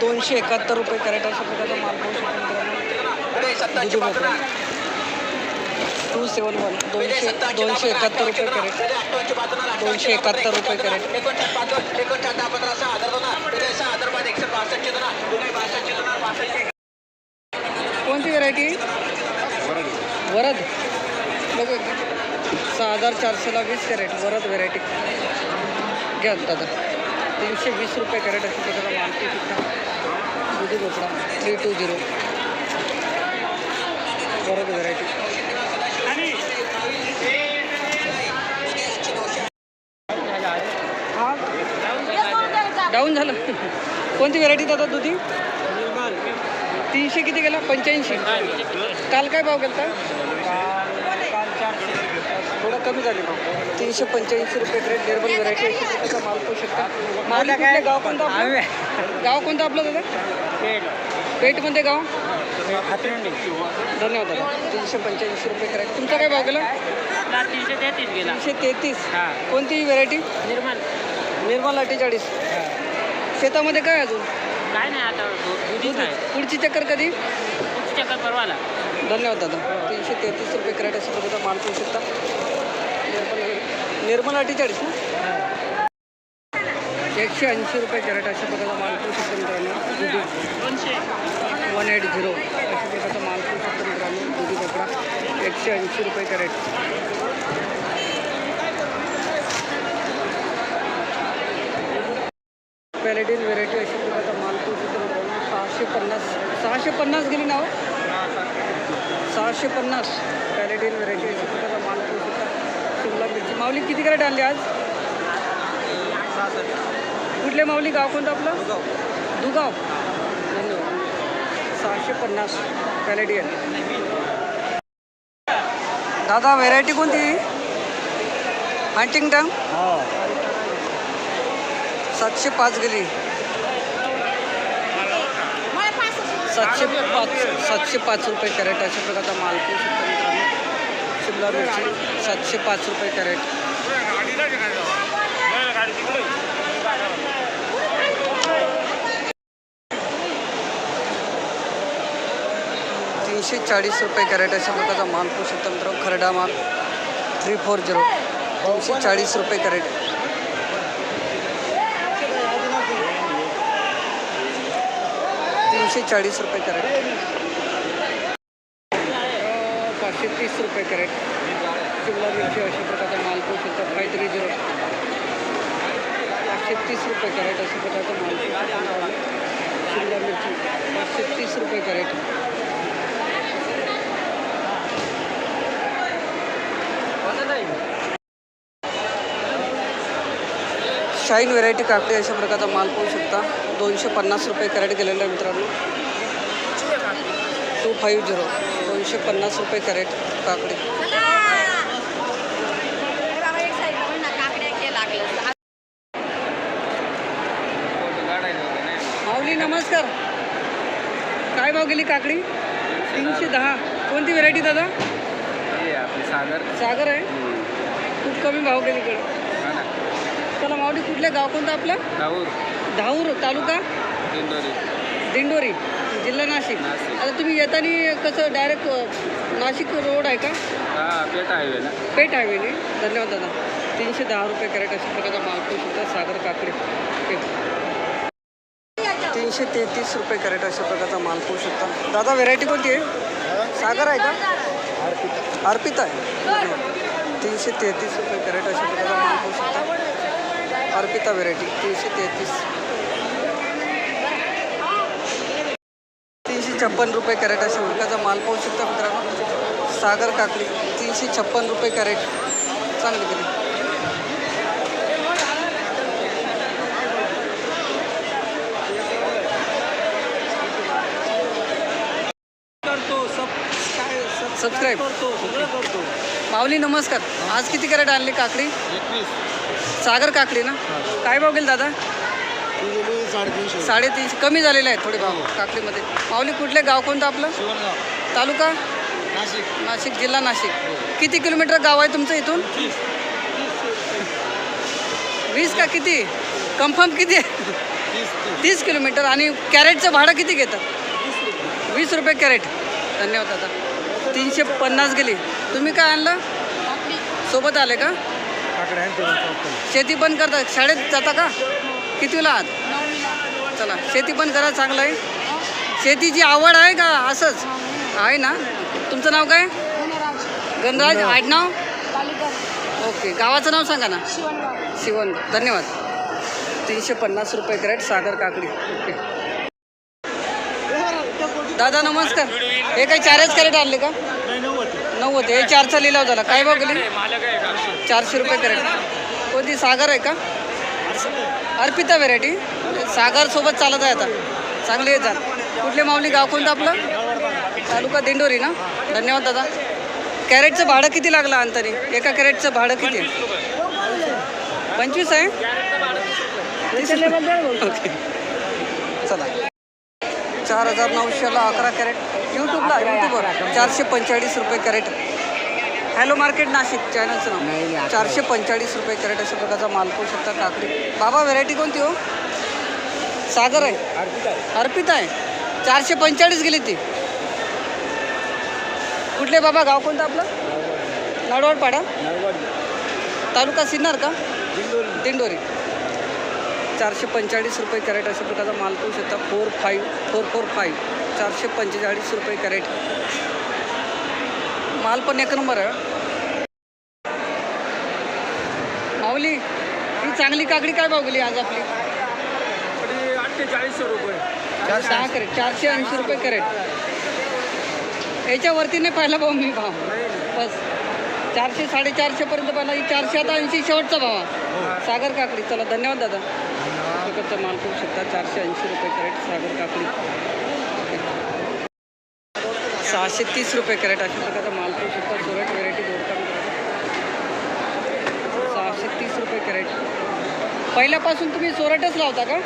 दोनशे एकाहत्तर रुपये कॅरेट अशा प्रकारचा माल पाहू शकतो मित्रांनो टू सेवन वन दोनशे दोनशे एकाहत्तर रुपये कॅरेट दोनशे एकाहत्तर रुपये कॅरेट कोणती व्हरायटी वरद. बघू सहा हजार चारशेला वीस कॅरेट वरद व्हरायटी घ्या दादा तीनशे वीस रुपये कॅरेट असते प्रकारचा मालकी सुद्धा. दुधी भोपळा three two zero Varad variety down झालं. कोणती व्हरायटी दादा दुधी? तीनशे किती गेला? पंच्याऐंशी. काल काय भाव गेला थोडा कमी झाले भाव तीनशे पंच्याऐंशी रुपये ग्रेट डेअरबल व्हरायटी प्रकारचा माल पाहू शकता. माल कुठलं? गाव कोणतं आपलं? गाव कोणतं आपलं दादा? पेठमध्ये गाव? धन्यवाद दादा. तीनशे पंच्याऐंशी रुपये करेक्ट तुमचा काय भाव गेला? तीनशे तेहतीस गेला. तीनशे तेहतीस. हा. कोणती व्हेरायटी निर्माण निर्मल अठ्ठेचाळीस. शेतामध्ये काय अजून? काय नाही आता पुढची चक्कर कधी? पुढची चक्कर परवाला. धन्यवाद दादा. तीनशे तेहतीस रुपये कॅरेट प्रकारचा माल पाहू शकता. निर्मल अठ्ठेचाळीस एकशे ऐंशी रुपये कॅरेट अशा प्रकारचा माल करू शकतो मित्रांनो. दोनशे वन एट झिरो अशा प्रकारचा माल करू शकतो मित्रांनो. दुधी कपडा. एकशे ऐंशी रुपये कॅरेट. पॅलेडिन व्हेरायटी अशा प्रकारचा माल करू शकतो मित्रांनो. सहाशे पन्नास सहाशे पन्नास गेली ना हो? सहाशे पन्नास. पॅलेडिन व्हेरायटी अशा माल पाहू शकता शिमला मिरची माऊली किती कॅरेट आणली आज? कुठले माऊली? गाव कोणतं आपलं? दुगाव. धन्यवाद. सहाशे पन्नास पॅलेडियन दादा व्हेरायटी कोणती? हंटिंगटन सातशे पाच गेली. सातशे पाच सातशे पाच रुपये कॅरेट अशा प्रकारचा माल शकता. शिमला मिरची सातशे पाच रुपये कॅरेट. तीनशे चाळीस रुपये कॅरेट अशा प्रकारचा माल पाहू शकता खरडा माल थ्री फोर झिरो तीनशे चाळीस रुपये कॅरेट. तीनशे चाळीस रुपये कॅरेट. रुपये कॅरेट. शिमला मिरची अशा प्रकारचा माल पाहू शकता फाय थ्री झिरो पाचशे तीस रुपये कॅरेट अशा प्रकारचा माल शिमला मिरची पाचशे तीस रुपये कॅरेट. शाईन व्हेरायटी काकडी अशा प्रकारचा माल पाहू शकता दोनशे पन्नास रुपये कॅरेट गेलेला आहे मित्रांनो. Two five zero. दोनशे पन्नास रुपये कॅरेट काकडी. माऊली नमस्कार. काय भाव गेली काकडी? तीनशे दहा. कोणती व्हेरायटी दादा? सागर सागर आहे? खूप कमी भाव गेली इकडे. चला माऊली कुठल्या गाव कोणतं आपलं? राहूर धाऊर तालुका? दिंडोरी. दिंडोरी. जिल्हा नाशिक. नाशिक. आता तुम्ही येताना कसं डायरेक्ट नाशिक रोड आहे का? हा पेट हायवे ना पेठ हायवेने धन्यवाद दादा. तीनशे दहा रुपये कॅरेट अशा प्रकारचा माल पाहू शकता. सागर काकडी. तीनशे तेहतीस रुपये कॅरेट अशा प्रकारचा माल पाहू शकता. दादा व्हेरायटी कोणती आहे? सागर आहे का? अर्पिता आहे. धन्यवाद. तीनशे तेहतीस रुपये कॅरेट अशा प्रकारचा माल पाहू शकता. अर्पिता व्हेरायटी तीनशे तेहतीस तीनशे छप्पन रुपये कॅरेट अशा प्रकारचा माल पाहू शकता मित्रांनो. सागर काकडी तीनशे छप्पन रुपये कॅरेट. चांगली काय सबस्क्राईब माऊली नमस्कार. आज किती कॅरेट आणली काकडी? सागर काकडी ना? काय भाव गेली दादा? साडेतीनशे. साडेतीनशे. कमी झालेले आहेत थोडे भाव काकडीमध्ये. माऊली कुठले गाव कोणतं आपलं? तालुका? नाशिक. नाशिक जिल्हा नाशिक. किती किलोमीटर गाव आहे तुमचं इथून? वीस. का किती? कन्फर्म किती आहे? तीस किलोमीटर. आणि कॅरेटचं भाडं किती घेतात? वीस रुपये कॅरेट. धन्यवाद दादा. तीनशे पन्नास गेली. तुम्ही काय आणलं? सोबत आले का? शेती पण करता शाळेत जाता का? कितीला आहात? चला शेती पण करा चांगलं आहे. शेतीची आवड आहे का? असंच. आहे ना? तुमचं नाव काय? गणराज. आडनाव? ओके. गावाचं नाव सांगा ना. शिवण धन्यवाद. तीनशे पन्नास रुपये कॅरेट सागर काकडी. ओके. दादा नमस्कार. हे काही चारच कॅरेट आणले का? नाही नव्वद. हे चारचा लिलाव झाला. काय गेली चारशे रुपये कॅरेट. कोणती? सागर आहे का? अर्पिता व्हेरायटी सागरसोबत चालत आहे आता. चांगली आहे जात. कुठले माऊली गाव कोणतं आपलं? तालुका दिंडोरी ना? धन्यवाद दादा. कॅरेटचं भाडं किती लागलं अंतरी? एका कॅरेटचं भाडं किती? आहे? पंचवीस आहे ओके. चला. चार हजार नऊशेला अकरा कॅरेट. यूट्यूबला यूट्यूबवर चारशे पंचेचाळीस रुपये कॅरेट. हॅलो मार्केट नाशिक चॅनलचं नाव. चारशे पंचेचाळीस रुपये कॅरेट अशा प्रकारचा माल पाहू शकता काकडी. बाबा व्हेरायटी कोणती हो? सागर आहे. अर्पिता आहे. चारशे पंचेचाळीस गेली ती. कुठले बाबा गाव कोणतं आपलं? नडवडपाडा तालुका सिन्नर का? दिंडोरी. चारशे पंचेचाळीस रुपये कॅरेट अशा प्रकारचा माल पाहू शकता. Four five four four five चारशे पंचेचाळीस रुपये कॅरेट. माल पण एक नंबर आहे. माऊली ही चांगली काकडी काय भाव गेली आज आपली? अठ्ठेचाळीसशे रुपये. सहा कॅरेट चारशे ऐंशी रुपये कॅरेट. याच्यावरती नाही पाहिला भाऊ मी भाव. बस. चारशे साडेचारशेपर्यंत पाहिला. ही चारशे आता ऐंशी शेवटचा भाव. सागर काकडी. चला धन्यवाद दादा. माल करू शकता. चारशे ऐंशी रुपये कॅरेट सागर काकडी. सहाशे तीस रुपये कॅरेट अशा प्रकारचा माल करू शकता सुरट व्हेरायटी दोडका सहाशे तीस रुपये कॅरेट. पहिल्यापासून तुम्ही सोरटच लावता का?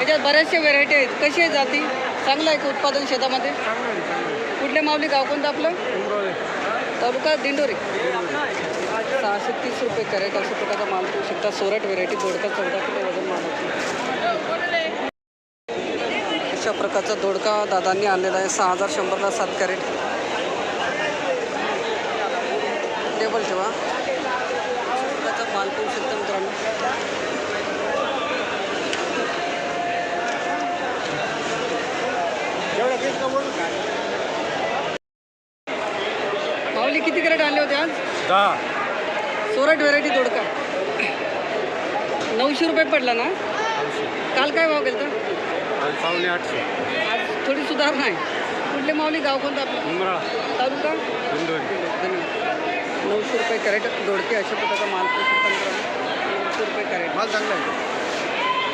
याच्यात बऱ्याचशा व्हेरायटी आहेत. कशी आहे जाती? चांगलं आहे का उत्पादन शेतामध्ये? कुठल्या माऊली गाव कोणतं आपलं? तालुका दिंडोरी. सहाशे तीस रुपये कॅरेट अशा प्रकारचा माल करू शकता सोरट व्हेरायटी दोडका चौदा किलो वजन मालाची अशा प्रकारचा दोडका दादांनी आणलेला आहे. सहा हजार शंभरला सात कॅरेट. टेबल ठेवा. प्रकारचा माल करू शकता मित्रांनो. माऊली किती कॅरेट आणले होते आज? दहा. सोरट व्हेरायटी दोडका. नऊशे रुपये पडला ना? काल काय भाव गेलं पावणे आठशे. आज थोडी सुधारणा आहे. कुठले माऊली गाव कोणतं आपलं? उमराळा. तालुका? इंदोरी धन्यवाद. नऊशे रुपये कॅरेट दोडके अशा प्रकारचा माल पोषक पंधरा नऊशे रुपये कॅरेट. माल चांगला आहे.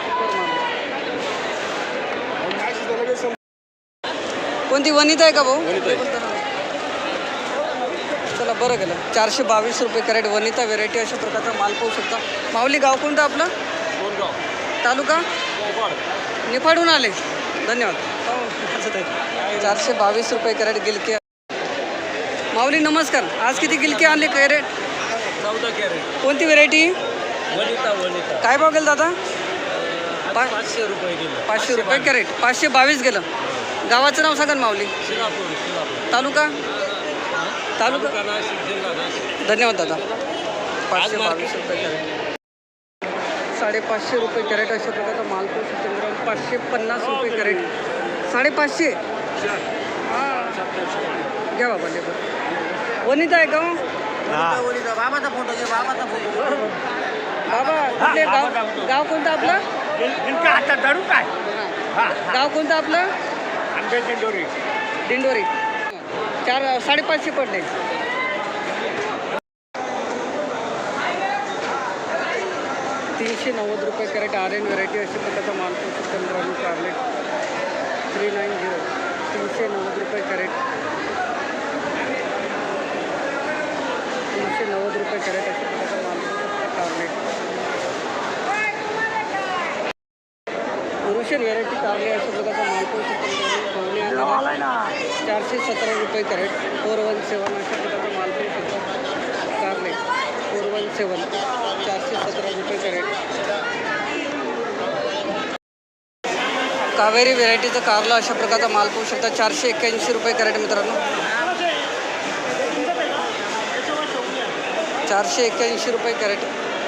सुपर माल. कोणती वनिता आहे का भाऊ? वनिता? चला बरं गेलं. चारशे बावीस रुपये कॅरेट वनिता व्हेरायटी अशा प्रकारचा माल पाहू शकता. माऊली गाव कोणतं आपलं? तालुका? निफाडून आले. धन्यवाद. आहे. चारशे बावीस रुपये कॅरेट गिलके. माऊली नमस्कार. आज किती गिलके आणले कॅरेट? चौदा कॅरेट. कोणती व्हेरायटी? वनिता वनिता. काय भाव गेलं दादा? पाचशे रुपये किलो पाचशे रुपये कॅरेट. पाचशे बावीस गेलं. गावाचं नाव सांगा माऊली. तालुका? तालुका? धन्यवाद दादा. पाचशे बावीस रुपये कॅरेट. साडेपाचशे रुपये कॅरेट अशा प्रकारचा माल पोहोचू शकतो मित्रांनो. पाचशे पन्नास रुपये कॅरेट. साडेपाचशे. हां घ्या बाबा लेबर. वनिता आहे का हो? बाबाचा फोटो घे बाबाचा फोटो बाबा कुठले गाव? गाव कोणतं आपलं? आता धरू काय? हां. गाव कोणतं आपलं? दिंडोरी. दिंडोरी. चार साडेपाचशे पडले. तीनशे नव्वद रुपये कॅरेट आर एन व्हरायटी अशा प्रकारचा माल पोहोचू पंधरा कार्लेट थ्री नाईन झिरो तीनशे नव्वद रुपये कॅरेट. तीनशे नव्वद रुपये कॅरेट अशा प्रकारचा माल पोहोचू कार्लेट रुशन व्हेरायटी कारले अशा प्रकारचा माल पोहोचू चारशे सतरा रुपये कॅरेट. फोर वन सेवन अशा प्रकारचा माल पाहू शकतो कारले फोर वन सेवन कावेरी व्हेरायटीचं कारला अशा प्रकारचा माल पाहू शकता. चारशे एक्क्याऐंशी रुपये कॅरेट मित्रांनो. चारशे एक्क्याऐंशी रुपये कॅरेट.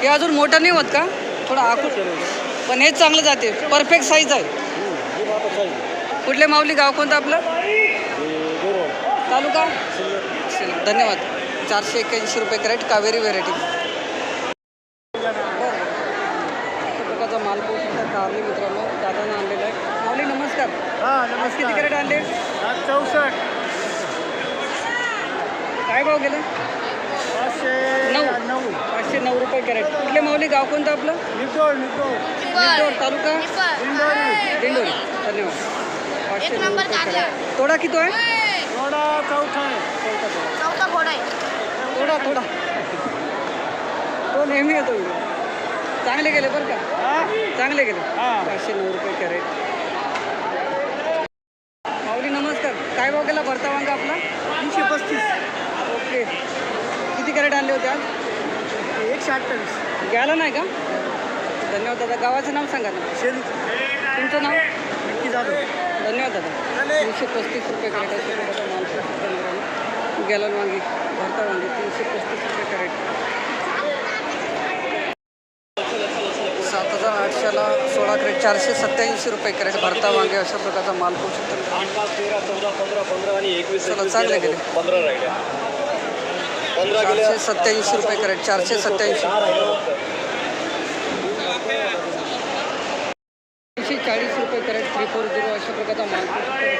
हे अजून मोठं नाही होत का? थोडं आखू पण हेच चांगलं जाते. परफेक्ट साईज आहे. कुठले माऊली? गाव कोणतं आपलं? तालुका? धन्यवाद. चारशे एक्क्याऐंशी रुपये कॅरेट कावेरी व्हेरायटी. प्रकारचा माल पाहू शकता. कारली मित्रांनो दादानं आणलेला आहे माऊली नमस्कार हा आज किती कॅरेट आणले? आज चौसष्ट. काय भाव गेले? पाचशे नऊ. नऊ. पाचशे नऊ रुपये कॅरेट. कुठले माऊली? गाव कोणतं आपलं? निकोल इंदोर तालुका? दिंडोरी. धन्यवाद. पाचशे एक नऊ नंबर रुपये तोडा किती आहे? थोडा चौथा आहे. चौथा घोडा आहे. थोडा थोडा तो नेहमी येतो. चांगले गेले बरं का? हा? चांगले गेले हा. पाचशे नऊ रुपये कॅरेट माऊली नमस्कार गेला भरता वांगा आपला? तीनशे पस्तीस. ओके. किती कॅरेट आणले होते आज? एकशे अठ्ठावीस. गेला नाही का? धन्यवाद दादा. गावाचं नाव सांगा ना. तुमचं नाव? नक्की झालं धन्यवाद दादा. तीनशे पस्तीस रुपये कॅरेट प्रकारचा माल. गॅलन वांगी. भरता वांगी. तीनशे पस्तीस रुपये कॅरेट सात हजार आठशेला सोळा कॅरेट चारशे सत्याऐंशी रुपये कॅरेट भरता वांगे अशा प्रकारचा माल पाहू शकतो आठ पाच तेरा चौदा पंधरा पंधरा आणि एकवीस चला, चांगले गेले. पंधरा राहिल्या पंधरा गेल्या चारशे सत्याऐंशी रुपये कॅरेट चारशे सत्याऐंशी फक्त. तीनशे चाळीस रुपये कॅरेट थ्री फोर झिरो अशा प्रकारचा माल शकतो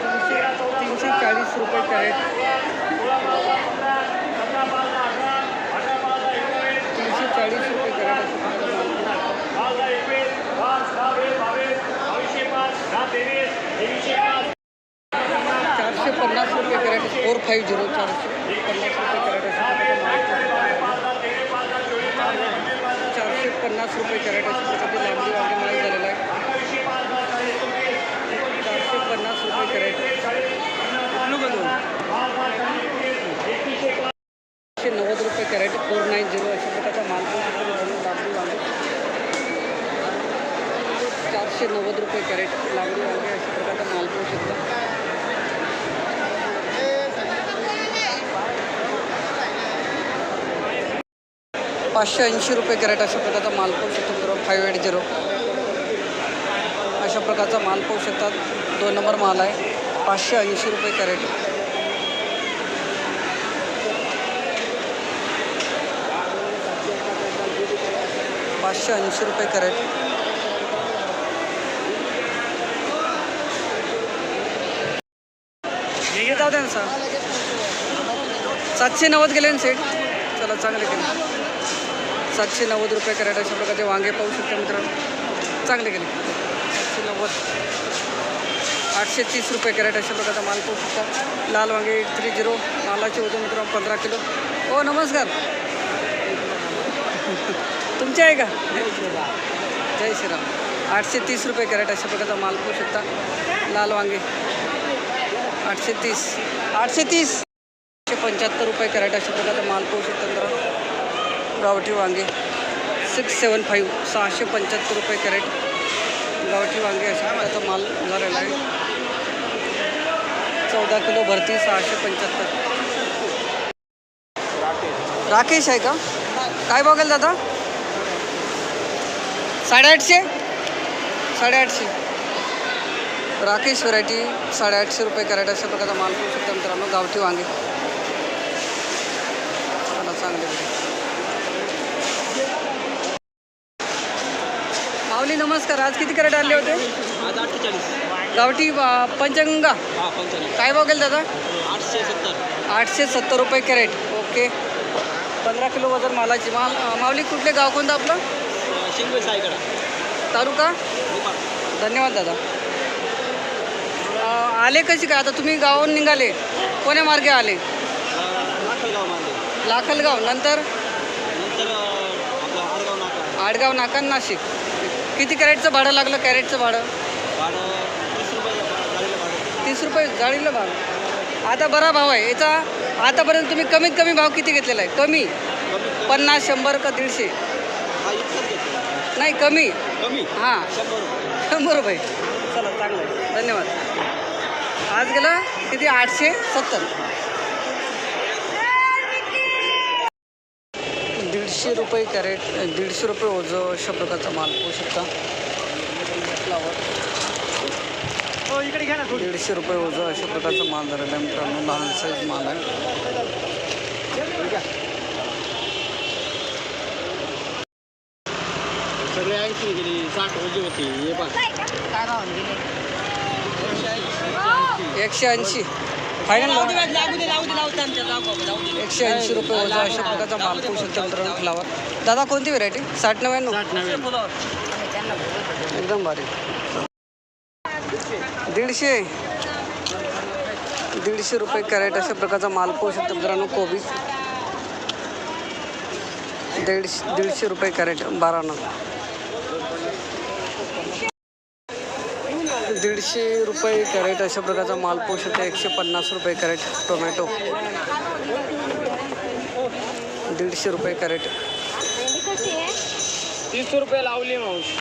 तीनशे तीनशे चाळीस रुपये कॅरेट तीनशे चाळीस रुपये कॅरेट अशा प्रकारचा माल पाहू शकतो. चारशे पन्नास रुपये कॅरेट फोर फाईव्ह झिरो चारशे पन्नास रुपये कॅरेट चारशे पन्नास रुपये कॅरेट अशा प्रकारचे लांबडी वांगे माल झालेला आहे. चारशे पन्नास रुपये कॅरेट चारशे नव्वद रुपये कॅरेट फोर नाईन झिरो अशा प्रकारचा माल लांबडी वांगे. चारशे नव्वद रुपये कॅरेट लागू वांगे अशा प्रकारचा माल पाहू शकतो. पाचशे ऐंशी रुपये कॅरेट अशा प्रकारचा माल पाहू शकतो बरोबर फाईव्ह एट झिरो अशा प्रकारचा माल पाहू शकतात दोन नंबर माल आहे. पाचशे ऐंशी रुपये कॅरेट. पाचशे ऐंशी रुपये कॅरेट हे जाऊ द्या ना सर सातशे नव्वद गेले ना सेट चला चांगले गेले. सातशे नव्वद रुपये कॅरेट अशा प्रकारचे वांगे पाहू शकता मित्रांनो. चांगले गेले. सातशे नव्वद. आठशे तीस रुपये कॅरेट अशा प्रकारचा माल पाहू शकता. लाल वांगे एट थ्री झिरो मालाचे वजन मित्रांनो पंधरा किलो. हो नमस्कार. तुमचे आहे का? जय श्रीराम. आठशे तीस रुपये कॅरेट अशा प्रकारचा माल पाहू शकता. लाल वांगे. आठशे तीस. आठशे तीस. एकशे पंच्याहत्तर रुपये कॅरेट अशा प्रकारचा माल पाहू शकतो गावठी वांगे. सिक्स सेवन फाईव्ह सहाशे पंच्याहत्तर रुपये कॅरेट. गावठी वांगे अशा प्रकारचा माल झालेला आहे. चौदा किलो भरती सहाशे पंच्याहत्तर. राकेश आहे का? काय बघेल दादा? साडेआठशे? साडेआठशे. राकेश व्हरायटी साडेआठशे रुपये कॅरेट अशा प्रकारचा माल पाहू शकतो मित्रांनो गावठी वांगे. चांगले. माऊली नमस्कार. आज किती कॅरेट आणले होते? आज अठ्ठेचाळीस. गावठी पंचगंगा? काय बघेल दादा? आठशे सत्तर. आठशे सत्तर रुपये कॅरेट. ओके. पंधरा किलो वजन मालाची. माल अं, माऊली कुठले गाव कोणतं आपलं? शिंगवे तालुका? धन्यवाद दादा. आले कशी काय? आता तुम्ही गावाहून निघाले. कोण्या मार्गे आले? लाखलगाव नंतर? आडगाव नाका. आडगाव नाका नाशिक. किती कॅरेटचं भाडं लागलं कॅरेटचं भाडं? तीस रुपये जाळीला भाव आता बरा भाव आहे. याचा आतापर्यंत तुम्ही कमीत कमी भाव किती घेतलेला आहे? कमी? पन्नास शंभर का दीडशे? नाही कमी. कमी. हां. शंभर रुपये. चला चांगलं धन्यवाद. आज गेलं किती? आठशे सत्तर. दीडशे रुपये कॅरेट दीडशे रुपये ओझं अशा प्रकारचा माल पाहू शकता. हो इकडे घ्या ना थोडी. दीडशे रुपये ओझं अशा प्रकारचा माल झालेला आहे मित्रांनो लहान साईज माल आहे. सगळे ऐंशी गेली साठ वजी होती हे पण एकशे ऐंशी. फायनल एकशे ऐंशी रुपये ओझं अशा प्रकारचा माल पाहू शकता मित्रांनो फ्लावर दादा कोणती व्हरायटी साठ नव्याण्णव. एकदम भारी. दीडशे. दीडशे रुपये कॅरेट अशा प्रकारचा माल पाहू शकतो मित्रांनो कोबी. दीडशे दीडशे रुपये कॅरेट बारा नग दीडशे रुपये कॅरेट अशा प्रकारचा माल पाहू शकतो एकशे पन्नास रुपये कॅरेट टोमॅटो. दीडशे रुपये कॅरेट. तीस रुपये लावली मावशी.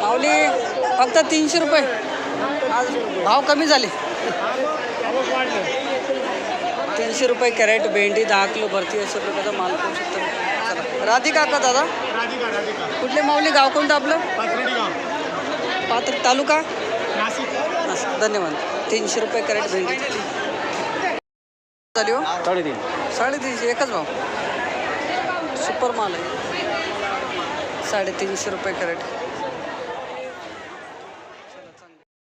माऊली फक्त तीनशे रुपये. आज भाव कमी झाले. तीनशे रुपये कॅरेट भेंडी दहा किलो भरती अशा प्रकारचा माल पाहू शकतो राधिका का दादा? राधिका राधिका. कुठले माऊली? गाव कोणतं आपलं? पात्र तालुका. धन्यवाद. तीनशे रुपये कॅरेट भेंडी. झाली हो? साडेतीन. साडेतीनशे एकच भाव. सुपर माल आहे. साडेतीनशे रुपये कॅरेट.